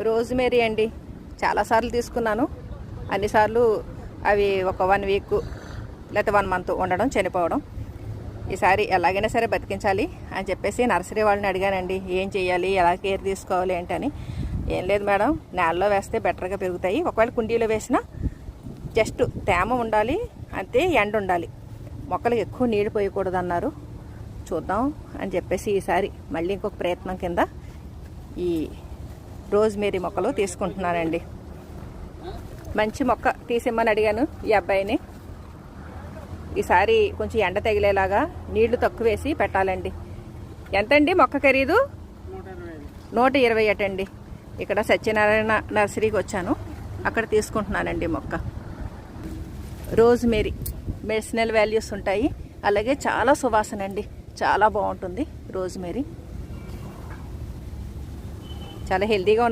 Rosemary అండి. చాలాసార్లు తీసుకున్నాను. అన్నిసార్లు అవి ఒక వన్ వీక్ లేకపోతే వన్ మంత్ ఉండడం చనిపోవడం. ఈసారి ఎలాగైనా సరే బతికించాలి అని చెప్పేసి నర్సరీ వాళ్ళని అడిగానండి. ఏం చేయాలి ఎలా కేర్ తీసుకోవాలి? ఏంటని ఏం లేదు మేడం. నేలలో వేస్తే బెటర్గా పెరుగుతాయి. ఒకవేళ కుండీలో వేసినా జస్ట్ తేమ ఉండాలి అంతే ఎండ ఉండాలి. మొక్కలకు ఎక్కువ నీళ్ళు పోయకూడదు అన్నారు చూద్దాం అని చెప్పేసి ఈసారి మళ్ళీ ఇంకొక ప్రయత్నం కింద ఈ రోజ్మేరీ మొక్కలు తీసుకుంటున్నానండి మంచి మొక్క తీసిమ్మని అడిగాను ఈ అబ్బాయిని. ఈసారి కొంచెం ఎండ తగిలేలాగా నీళ్ళు తక్కువ వేసి పెట్టాలండి. ఎంతండి మొక్క ఖరీదు? నూట ఇరవై అటండి. ఇక్కడ సత్యనారాయణ నర్సరీకి వచ్చాను. అక్కడ తీసుకుంటున్నానండి మొక్క. రోజ్మేరీ మెడిసినల్ వాల్యూస్ ఉంటాయి. అలాగే చాలా సువాసన అండి. చాలా బాగుంటుంది రోజ్మేరీ. చాలా హెల్తీగా